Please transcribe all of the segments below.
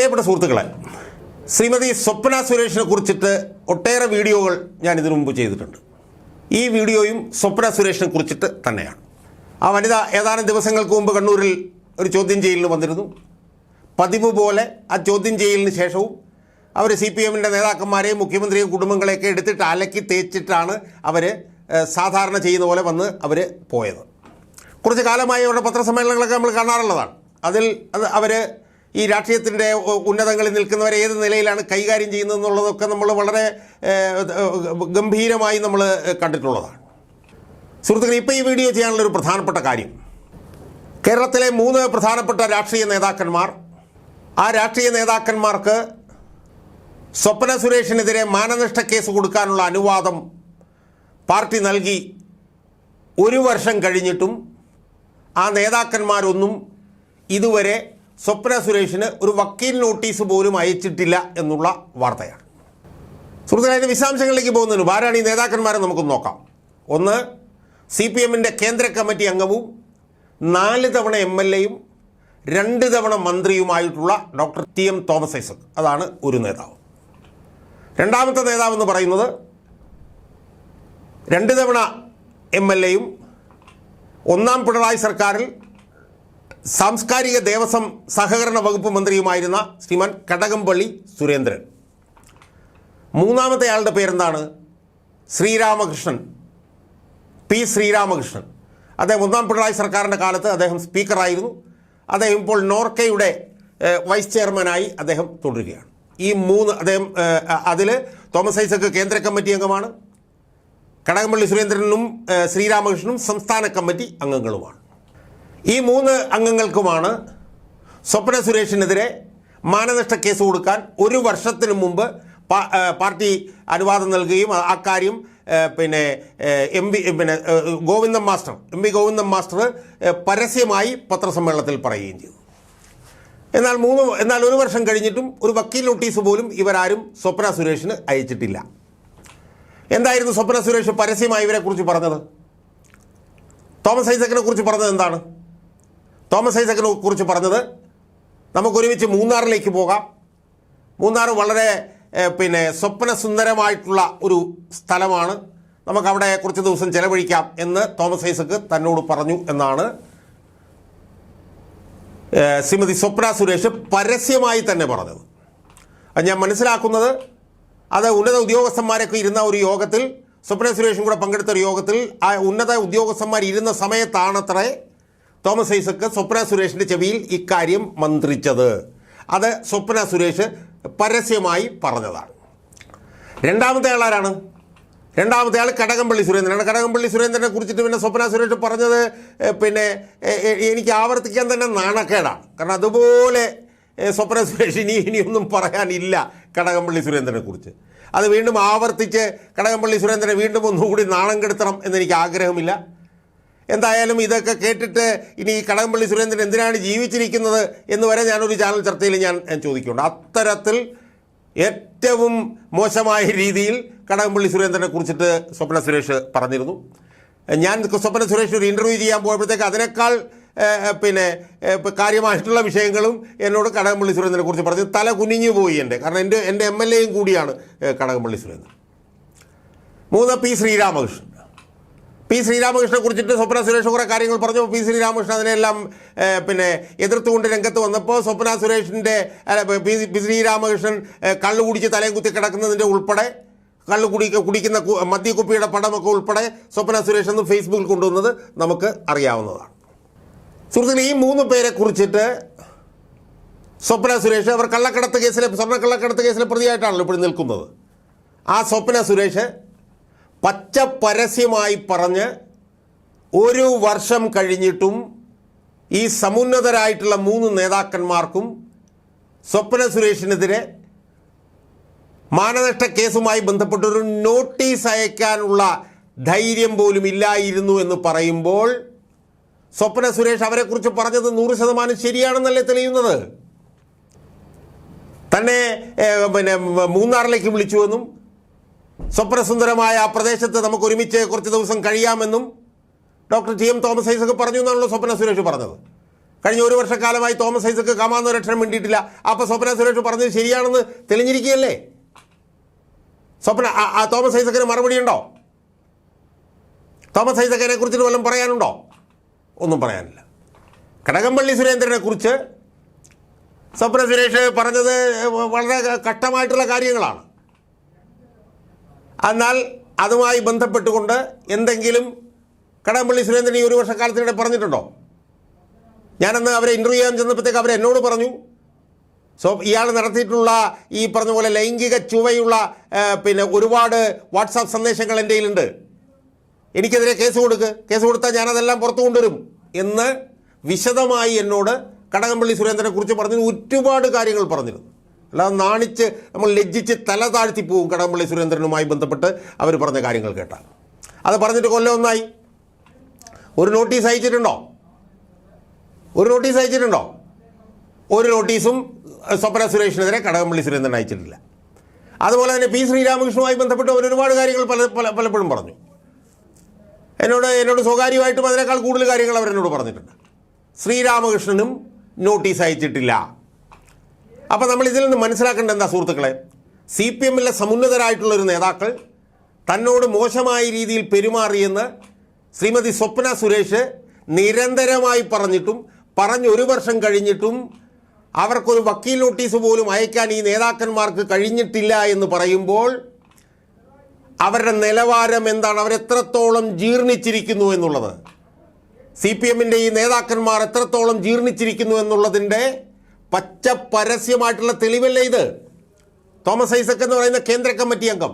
പ്രിയപ്പെട്ട സുഹൃത്തുക്കളെ ശ്രീമതി സ്വപ്ന സുരേഷിനെ കുറിച്ചിട്ട് ഒട്ടേറെ വീഡിയോകൾ ഞാൻ ഇതിനു മുമ്പ് ചെയ്തിട്ടുണ്ട്. ഈ വീഡിയോയും സ്വപ്ന സുരേഷിനെ കുറിച്ചിട്ട് തന്നെയാണ്. ആ വനിത ഏതാനും ദിവസങ്ങൾക്ക് മുമ്പ് കണ്ണൂരിൽ ഒരു ചോദ്യം ചെയ്യലിന് വന്നിരുന്നു. പതിവ് പോലെ ആ ചോദ്യം ചെയ്യലിന് ശേഷവും അവർ സി പി എമ്മിന്റെ നേതാക്കന്മാരെയും മുഖ്യമന്ത്രിയും കുടുംബങ്ങളെയൊക്കെ എടുത്തിട്ട് അലക്കി തേച്ചിട്ടാണ് അവർ സാധാരണ ചെയ്യുന്ന പോലെ വന്ന് അവർ പോയത്. കുറച്ച് കാലമായി അവരുടെ പത്രസമ്മേളനങ്ങളൊക്കെ നമ്മൾ കാണാറുള്ളതാണ്. അതിൽ അത് അവർ ഈ രാഷ്ട്രീയത്തിന്റെ ഉന്നതങ്ങളിൽ നിൽക്കുന്നവരെ ഏത് നിലയിലാണ് കൈകാര്യം ചെയ്യുന്നത് എന്നുള്ളതൊക്കെ നമ്മൾ വളരെ ഗംഭീരമായി നമ്മൾ കണ്ടിട്ടുള്ളതാണ്. സുഹൃത്തുക്കളെ ഇപ്പോൾ ഈ വീഡിയോ ചെയ്യാനുള്ള ഒരു പ്രധാനപ്പെട്ട കാര്യം. കേരളത്തിലെ മൂന്ന് പ്രധാനപ്പെട്ട രാഷ്ട്രീയ നേതാക്കന്മാർ ആ രാഷ്ട്രീയ നേതാക്കന്മാർക്ക് സ്വപ്ന സുരേഷിനെതിരെ മാനനഷ്ട കേസ് കൊടുക്കാനുള്ള അനുവാദം പാർട്ടി നൽകി. ഒരു വർഷം കഴിഞ്ഞിട്ടും ആ നേതാക്കന്മാരൊന്നും ഇതുവരെ സ്വപ്ന സുരേഷിന് ഒരു വക്കീൽ നോട്ടീസ് പോലും അയച്ചിട്ടില്ല എന്നുള്ള വാർത്തയാണ്. സുഹൃത്തുക്കളെ അതിന്റെ വിശദാംശങ്ങളിലേക്ക് പോകുന്നതിന് ആരാണ് ഈ നേതാക്കന്മാരെ നമുക്ക് നോക്കാം. ഒന്ന് സി പി എമ്മിന്റെ കേന്ദ്ര കമ്മിറ്റി അംഗവും നാല് തവണ എം എൽ എയും രണ്ട് തവണ മന്ത്രിയുമായിട്ടുള്ള doctor T M Thomas Isaac. അതാണ് ഒരു നേതാവ്. രണ്ടാമത്തെ നേതാവ് എന്ന് പറയുന്നത് രണ്ട് തവണ എം എൽ എയും ഒന്നാം പിണറായി സർക്കാരിൽ സാംസ്കാരിക ദേവസ്വം സഹകരണ വകുപ്പ് മന്ത്രിയുമായിരുന്ന ശ്രീമാൻ കടകംപള്ളി സുരേന്ദ്രൻ. മൂന്നാമത്തെ ആളുടെ പേരെന്താണ്? ശ്രീരാമകൃഷ്ണൻ. പി ശ്രീരാമകൃഷ്ണൻ. അദ്ദേഹം ഒന്നാം പിണറായി സർക്കാരിന്റെ കാലത്ത് അദ്ദേഹം സ്പീക്കറായിരുന്നു. അദ്ദേഹം ഇപ്പോൾ നോർക്കയുടെ വൈസ് ചെയർമാനായി അദ്ദേഹം തുടരുകയാണ്. ഈ മൂന്ന് അദ്ദേഹം അതിൽ തോമസ് ഐസക്ക് കേന്ദ്ര കമ്മിറ്റി അംഗമാണ്. കടകംപള്ളി സുരേന്ദ്രനും ശ്രീരാമകൃഷ്ണനും സംസ്ഥാന കമ്മിറ്റി അംഗങ്ങളുമാണ്. ഈ മൂന്ന് അംഗങ്ങൾക്കുമാണ് സ്വപ്ന സുരേഷിനെതിരെ മാനനഷ്ട കേസ് കൊടുക്കാൻ ഒരു വർഷത്തിനു മുമ്പ് പാർട്ടി അനുവാദം നൽകുകയും അക്കാര്യം പിന്നെ എം പി പിന്നെ Govindan master M P Govindan master പരസ്യമായി പത്രസമ്മേളനത്തിൽ പറയുകയും ചെയ്തു. എന്നാൽ മൂന്ന് എന്നാൽ ഒരു വർഷം കഴിഞ്ഞിട്ടും ഒരു വക്കീൽ നോട്ടീസ് പോലും ഇവരാരും സ്വപ്ന സുരേഷിന് അയച്ചിട്ടില്ല. എന്തായിരുന്നു സ്വപ്ന സുരേഷ് പരസ്യമായി ഇവരെക്കുറിച്ച് പറഞ്ഞത്? തോമസ് ഐസക്കിനെ കുറിച്ച് പറഞ്ഞത് എന്താണ്? തോമസ് ഐസക്കിനെ കുറിച്ച് പറഞ്ഞത്. നമുക്കൊരുമിച്ച് മൂന്നാറിലേക്ക് പോകാം. മൂന്നാർ വളരെ പിന്നെ സ്വപ്നസുന്ദരമായിട്ടുള്ള ഒരു സ്ഥലമാണ്. നമുക്കവിടെ കുറച്ച് ദിവസം ചെലവഴിക്കാം എന്ന് തോമസ് ഐസക്ക് തന്നോട് പറഞ്ഞു എന്നാണ്. ശ്രീമതി സ്വപ്ന സുരേഷ് പരസ്യമായി തന്നെ പറഞ്ഞത്. അത് ഞാൻ മനസ്സിലാക്കുന്നത്. അത് ഉന്നത ഉദ്യോഗസ്ഥന്മാരൊക്കെ ഇരുന്ന ഒരു യോഗത്തിൽ സ്വപ്ന സുരേഷും കൂടെ പങ്കെടുത്ത ഒരു യോഗത്തിൽ ആ ഉന്നത ഉദ്യോഗസ്ഥന്മാർ ഇരുന്ന സമയത്താണത്രേ തോമസ് ഐസക്ക് സ്വപ്ന സുരേഷിന്റെ ചെവിയിൽ ഇക്കാര്യം മന്ത്രിച്ചത്. അത് സ്വപ്ന സുരേഷ് പരസ്യമായി പറഞ്ഞതാണ്. രണ്ടാമത്തെ ആളാരാണ് രണ്ടാമത്തെ ആൾ കടകംപള്ളി സുരേന്ദ്രനാണ് കടകംപള്ളി സുരേന്ദ്രനെ കുറിച്ചിട്ട് പിന്നെ സ്വപ്ന സുരേഷ് പറഞ്ഞത് പിന്നെ എനിക്ക് ആവർത്തിക്കാൻ തന്നെ നാണക്കേടാണ് കാരണം അതുപോലെ സ്വപ്ന സുരേഷ് ഇനി ഇനിയൊന്നും പറയാനില്ല കടകംപള്ളി സുരേന്ദ്രനെ കുറിച്ച്. അത് വീണ്ടും ആവർത്തിച്ച് കടകംപള്ളി സുരേന്ദ്രനെ വീണ്ടും ഒന്നുകൂടി നാണം കെടുത്തണം എന്നെനിക്ക് ആഗ്രഹമില്ല. എന്തായാലും ഇതൊക്കെ കേട്ടിട്ട് ഇനി ഈ കടകംപള്ളി സുരേന്ദ്രൻ എന്തിനാണ് ജീവിച്ചിരിക്കുന്നത് എന്ന് വരെ ഞാനൊരു ചാനൽ ചർച്ചയിൽ ഞാൻ ചോദിക്കുന്നുണ്ട്. അത്തരത്തിൽ ഏറ്റവും മോശമായ രീതിയിൽ കടകംപള്ളി സുരേന്ദ്രനെ കുറിച്ചിട്ട് സ്വപ്ന സുരേഷ് പറഞ്ഞിരുന്നു. ഞാൻ സ്വപ്ന സുരേഷ് ഒരു ഇന്റർവ്യൂ ചെയ്യാൻ പോയപ്പോഴത്തേക്ക് അതിനേക്കാൾ പിന്നെ കാര്യമായിട്ടുള്ള വിഷയങ്ങളും എന്നോട് കടകംപള്ളി സുരേന്ദ്രനെ കുറിച്ച് പറഞ്ഞു. തല കുനിഞ്ഞു പോയി എന്റെ കാരണം എന്റെ എന്റെ എം എൽ എയും കൂടിയാണ് കടകംപള്ളി സുരേന്ദ്രൻ. മൂന്ന് പി ശ്രീരാമകൃഷ്ണൻ. പി ശ്രീരാമകൃഷ്ണനെ കുറിച്ചിട്ട് സ്വപ്ന സുരേഷ് കുറേ കാര്യങ്ങൾ പറഞ്ഞു. പി ശ്രീരാമകൃഷ്ണൻ അതിനെല്ലാം പിന്നെ എതിർത്തുകൊണ്ട് രംഗത്ത് വന്നപ്പോൾ സ്വപ്ന സുരേഷിന്റെ പി ശ്രീരാമകൃഷ്ണൻ കള്ളു കുടിച്ച് തലയും കുത്തി കിടക്കുന്നതിന്റെ ഉൾപ്പെടെ കള്ള് കുടി കുടിക്കുന്ന മദ്യക്കുപ്പിയുടെ പടമൊക്കെ ഉൾപ്പെടെ സ്വപ്ന സുരേഷ് എന്ന് ഫേസ്ബുക്കിൽ കൊണ്ടുവന്നത് നമുക്ക് അറിയാവുന്നതാണ്. സുഹൃത്തുക്കളെ ഈ മൂന്ന് പേരെ കുറിച്ചിട്ട് സ്വപ്ന സുരേഷ് അവർ കള്ളക്കടത്ത് കേസിലെ സ്വർണ കള്ളക്കടത്ത് കേസിലെ പ്രതിയായിട്ടാണല്ലോ ഇപ്പോൾ നിൽക്കുന്നത്. ആ സ്വപ്ന സുരേഷ് പച്ച പരസ്യമായി പറഞ്ഞ് ഒരു വർഷം കഴിഞ്ഞിട്ടും ഈ സമുന്നതരായിട്ടുള്ള മൂന്ന് നേതാക്കന്മാർക്കും സ്വപ്ന സുരേഷിനെതിരെ മാനനഷ്ട കേസുമായി ബന്ധപ്പെട്ടൊരു നോട്ടീസ് അയക്കാനുള്ള ധൈര്യം പോലും ഇല്ലായിരുന്നു എന്ന് പറയുമ്പോൾ സ്വപ്ന സുരേഷ് അവരെക്കുറിച്ച് പറഞ്ഞത് നൂറ് ശതമാനം ശരിയാണെന്നല്ലേ തെളിയുന്നത്? തന്നെ പിന്നെ മൂന്നാറിലേക്ക് വിളിച്ചുവെന്നും സ്വപ്നസുന്ദരമായ ആ പ്രദേശത്ത് നമുക്ക് ഒരുമിച്ച് കുറച്ച് ദിവസം കഴിയാമെന്നും doctor T M Thomas Isaac പറഞ്ഞു എന്നാണല്ലോ സ്വപ്ന സുരേഷ് പറഞ്ഞത്. കഴിഞ്ഞ ഒരു വർഷക്കാലമായി തോമസ് ഐസക്ക് കാമാന്ന രക്ഷണം വേണ്ടിയിട്ടില്ല അപ്പോൾ സ്വപ്ന സുരേഷ് പറഞ്ഞത് ശരിയാണെന്ന് തെളിഞ്ഞിരിക്കുകയല്ലേ? സ്വപ്ന ആ- തോമസ് ഐസക്കിന് മറുപടി ഉണ്ടോ തോമസ് ഐസക്കിനെ കുറിച്ചിട്ട് വല്ലതും പറയാനുണ്ടോ? ഒന്നും പറയാനില്ല. കടകംപള്ളി സുരേന്ദ്രനെ കുറിച്ച് സ്വപ്ന സുരേഷ് പറഞ്ഞത് വളരെ കഷ്ടമായിട്ടുള്ള കാര്യങ്ങളാണ്. എന്നാൽ അതുമായി ബന്ധപ്പെട്ടുകൊണ്ട് എന്തെങ്കിലും കടമ്പള്ളി സുരേന്ദ്രൻ ഈ ഒരു വർഷക്കാലത്തിനിടെ പറഞ്ഞിട്ടുണ്ടോ? ഞാനന്ന് അവരെ ഇന്റർവ്യൂ ചെയ്യാൻ ചെന്നപ്പോഴത്തേക്ക് അവർ എന്നോട് പറഞ്ഞു. സോ ഇയാൾ നടത്തിയിട്ടുള്ള ഈ പറഞ്ഞ പോലെ ലൈംഗിക ചുവയുള്ള പിന്നെ ഒരുപാട് വാട്സാപ്പ് സന്ദേശങ്ങൾ എന്റെ കയ്യിലുണ്ട്. എനിക്കെതിരെ കേസ് കൊടുക്ക്. കേസ് കൊടുത്താൽ ഞാനതെല്ലാം പുറത്തു കൊണ്ടുവരും എന്ന് വിശദമായി എന്നോട് കടകംപള്ളി സുരേന്ദ്രനെ കുറിച്ച് പറഞ്ഞു ഒരുപാട് കാര്യങ്ങൾ പറഞ്ഞിരുന്നു. അല്ലാതെ നാണിച്ച് നമ്മൾ ലജ്ജിച്ച് തല താഴ്ത്തി പോവും. കടകംപള്ളി സുരേന്ദ്രനുമായി ബന്ധപ്പെട്ട് അവർ പറഞ്ഞ കാര്യങ്ങൾ കേട്ടാൽ അത് പറഞ്ഞിട്ട് കൊല്ലം ഒന്നായി. ഒരു നോട്ടീസ് അയച്ചിട്ടുണ്ടോ? ഒരു നോട്ടീസ് അയച്ചിട്ടുണ്ടോ? ഒരു നോട്ടീസും സ്വപ്ന സുരേഷിനെതിരെ കടകംപള്ളി സുരേന്ദ്രൻ അയച്ചിട്ടില്ല. അതുപോലെ തന്നെ പി ശ്രീരാമകൃഷ്ണനുമായി ബന്ധപ്പെട്ട് അവർ ഒരുപാട് കാര്യങ്ങൾ പല പല പലപ്പോഴും പറഞ്ഞു. എന്നോട് എന്നോട് സ്വകാര്യമായിട്ടും അതിനേക്കാൾ കൂടുതൽ കാര്യങ്ങൾ അവരെന്നോട് പറഞ്ഞിട്ടുണ്ട്. ശ്രീരാമകൃഷ്ണനും നോട്ടീസ് അയച്ചിട്ടില്ല. അപ്പോൾ നമ്മൾ ഇതിൽ നിന്ന് മനസ്സിലാക്കേണ്ട എന്താ സുഹൃത്തുക്കളെ? സി പി എമ്മിലെ സമുന്നതരായിട്ടുള്ളൊരു നേതാക്കൾ തന്നോട് മോശമായ രീതിയിൽ പെരുമാറിയെന്ന് ശ്രീമതി സ്വപ്ന സുരേഷ് നിരന്തരമായി പറഞ്ഞിട്ടും പറഞ്ഞ് ഒരു വർഷം കഴിഞ്ഞിട്ടും അവർക്കൊരു വക്കീൽ നോട്ടീസ് പോലും അയക്കാൻ ഈ നേതാക്കന്മാർക്ക് കഴിഞ്ഞിട്ടില്ല എന്ന് പറയുമ്പോൾ അവരുടെ നിലവാരം എന്താണ്? അവരെത്രത്തോളം ജീർണിച്ചിരിക്കുന്നു എന്നുള്ളത്? സി പി എമ്മിന്റെ ഈ നേതാക്കന്മാർ എത്രത്തോളം ജീർണിച്ചിരിക്കുന്നു എന്നുള്ളതിന്റെ പച്ച പരസ്യമായിട്ടുള്ള തെളിവല്ലേ ഇത്? തോമസ് ഐസക് എന്ന് പറയുന്ന കേന്ദ്ര കമ്മിറ്റി അംഗം.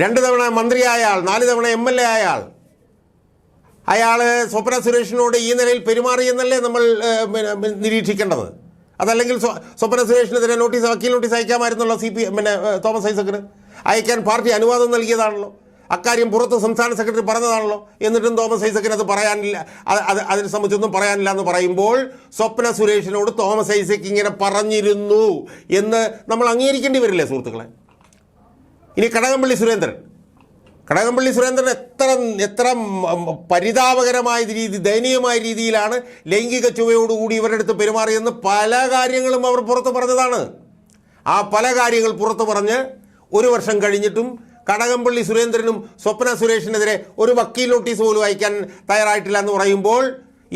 രണ്ട് തവണ മന്ത്രിയായ ആൾ നാല് തവണ എം എൽ എ ആയ ആൾ അയാൾ സ്വപ്ന സുരേഷിനോട് ഈ നിലയിൽ പെരുമാറിയെന്നല്ലേ നമ്മൾ നിരീക്ഷിക്കേണ്ടത്? അതല്ലെങ്കിൽ സ്വപ്ന സുരേഷിനെതിരെ നോട്ടീസ് വക്കീൽ നോട്ടീസ് അയക്കാമായിരുന്നല്ലോ സി പി പിന്നെ തോമസ് ഐസക്കിന്? അയക്കാൻ പാർട്ടി അനുവാദം നൽകിയതാണല്ലോ. അക്കാര്യം പുറത്ത് സംസ്ഥാന സെക്രട്ടറി പറഞ്ഞതാണല്ലോ. എന്നിട്ടും തോമസ് ഐസക്കിന് അത് പറയാനില്ല. അത് അത് അതിനെ സംബന്ധിച്ചൊന്നും പറയാനില്ല എന്ന് പറയുമ്പോൾ സ്വപ്ന സുരേഷിനോട് തോമസ് ഐസക്ക് ഇങ്ങനെ പറഞ്ഞിരുന്നു എന്ന് നമ്മൾ അംഗീകരിക്കേണ്ടി വരില്ലേ സുഹൃത്തുക്കളെ? ഇനി കടകംപള്ളി സുരേന്ദ്രൻ. കടകംപള്ളി സുരേന്ദ്രൻ എത്ര എത്ര പരിതാപകരമായ രീതി ദയനീയമായ രീതിയിലാണ് ലൈംഗിക ചുവയോടുകൂടി ഇവരുടെ അടുത്ത് പെരുമാറിയെന്ന് പല കാര്യങ്ങളും അവർ പുറത്ത് പറഞ്ഞതാണ്. ആ പല കാര്യങ്ങൾ പുറത്ത് പറഞ്ഞ് ഒരു വർഷം കഴിഞ്ഞിട്ടും കടകംപള്ളി സുരേന്ദ്രനും സ്വപ്ന സുരേഷിനെതിരെ ഒരു വക്കീൽ നോട്ടീസ് പോലും അയക്കാൻ തയ്യാറായിട്ടില്ല എന്ന് പറയുമ്പോൾ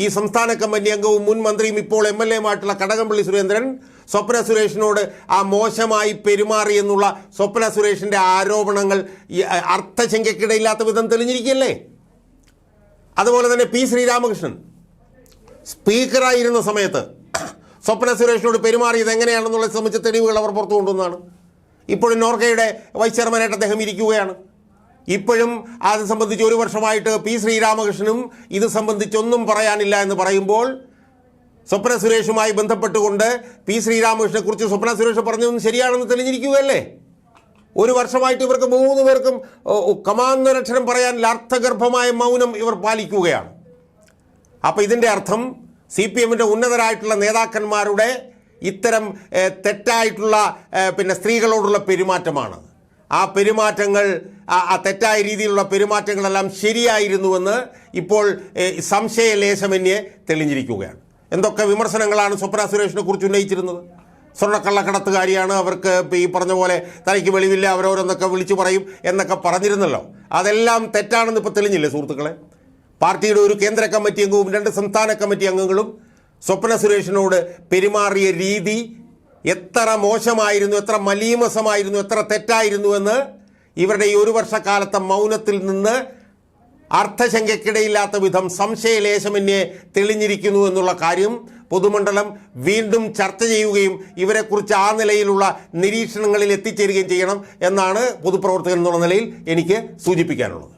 ഈ സംസ്ഥാന കമ്പനി അംഗവും മുൻ മന്ത്രിയും ഇപ്പോൾ എം എൽ എമായിട്ടുള്ള കടകംപള്ളി സുരേന്ദ്രൻ സ്വപ്ന സുരേഷിനോട് ആ മോശമായി പെരുമാറി എന്നുള്ള സ്വപ്ന സുരേഷിന്റെ ആരോപണങ്ങൾ അർത്ഥശങ്കയ്ക്കിടയില്ലാത്ത വിധം തെളിഞ്ഞിരിക്കുകയല്ലേ? അതുപോലെ തന്നെ പി ശ്രീരാമകൃഷ്ണൻ സ്പീക്കറായിരുന്ന സമയത്ത് സ്വപ്ന സുരേഷിനോട് പെരുമാറിയത് എങ്ങനെയാണെന്നുള്ളത് സംബന്ധിച്ച തെളിവുകൾ അവർ പുറത്തു കൊണ്ടുവന്നതാണ്. ഇപ്പോഴും നോർക്കയുടെ വൈസ് ചെയർമാനായിട്ട് അദ്ദേഹം ഇരിക്കുകയാണ്. ഇപ്പോഴും അത് സംബന്ധിച്ച് ഒരു വർഷമായിട്ട് പി ശ്രീരാമകൃഷ്ണനും ഇത് സംബന്ധിച്ചൊന്നും പറയാനില്ല എന്ന് പറയുമ്പോൾ സ്വപ്ന സുരേഷുമായി ബന്ധപ്പെട്ടുകൊണ്ട് പി ശ്രീരാമകൃഷ്ണനെക്കുറിച്ച് സ്വപ്ന സുരേഷ് പറഞ്ഞതും ശരിയാണെന്ന് തെളിഞ്ഞിരിക്കുകയല്ലേ? ഒരു വർഷമായിട്ട് ഇവർക്ക് മൂന്ന് പേർക്കും കമാന്തരക്ഷരം പറയാൻ അർത്ഥഗർഭമായ മൗനം ഇവർ പാലിക്കുകയാണ്. അപ്പോൾ ഇതിന്റെ അർത്ഥം സി പി എമ്മിന്റെ ഉന്നതരായിട്ടുള്ള നേതാക്കന്മാരുടെ ഇത്തരം തെറ്റായിട്ടുള്ള പിന്നെ സ്ത്രീകളോടുള്ള പെരുമാറ്റമാണ്. ആ പെരുമാറ്റങ്ങൾ ആ തെറ്റായ രീതിയിലുള്ള പെരുമാറ്റങ്ങളെല്ലാം ശരിയായിരുന്നുവെന്ന് ഇപ്പോൾ സംശയലേശമന്യെ തെളിഞ്ഞിരിക്കുകയാണ്. എന്തൊക്കെ വിമർശനങ്ങളാണ് സ്വപ്ന സുരേഷിനെ കുറിച്ച് ഉന്നയിച്ചിരുന്നത്? സ്വർണക്കള്ളക്കടത്തുകാരിയാണ് അവർക്ക് ഈ പറഞ്ഞ പോലെ തലയ്ക്ക് വെളിവില്ല അവരോരോന്നൊക്കെ വിളിച്ചു പറയും എന്നൊക്കെ പറഞ്ഞിരുന്നല്ലോ. അതെല്ലാം തെറ്റാണെന്ന് ഇപ്പോൾ തെളിഞ്ഞില്ലേ സുഹൃത്തുക്കളെ? പാർട്ടിയുടെ ഒരു കേന്ദ്ര കമ്മിറ്റി അംഗവും രണ്ട് സംസ്ഥാന കമ്മിറ്റി അംഗങ്ങളും സ്വപ്ന സുരേഷിനോട് പെരുമാറിയ രീതി എത്ര മോശമായിരുന്നു എത്ര മലീമസമായിരുന്നു എത്ര തെറ്റായിരുന്നു എന്ന് ഇവരുടെ ഈ ഒരു വർഷക്കാലത്തെ മൗനത്തിൽ നിന്ന് അർത്ഥശങ്കയ്ക്കിടയില്ലാത്ത വിധം സംശയലേശമന്യേ തെളിഞ്ഞിരിക്കുന്നു എന്നുള്ള കാര്യം പൊതുമണ്ഡലം വീണ്ടും ചർച്ച ചെയ്യുകയും ഇവരെക്കുറിച്ച് ആ നിലയിലുള്ള നിരീക്ഷണങ്ങളിൽ എത്തിച്ചേരുകയും ചെയ്യണം എന്നാണ് പൊതുപ്രവർത്തകൻ എന്നുള്ള നിലയിൽ എനിക്ക് സൂചിപ്പിക്കാനുള്ളത്.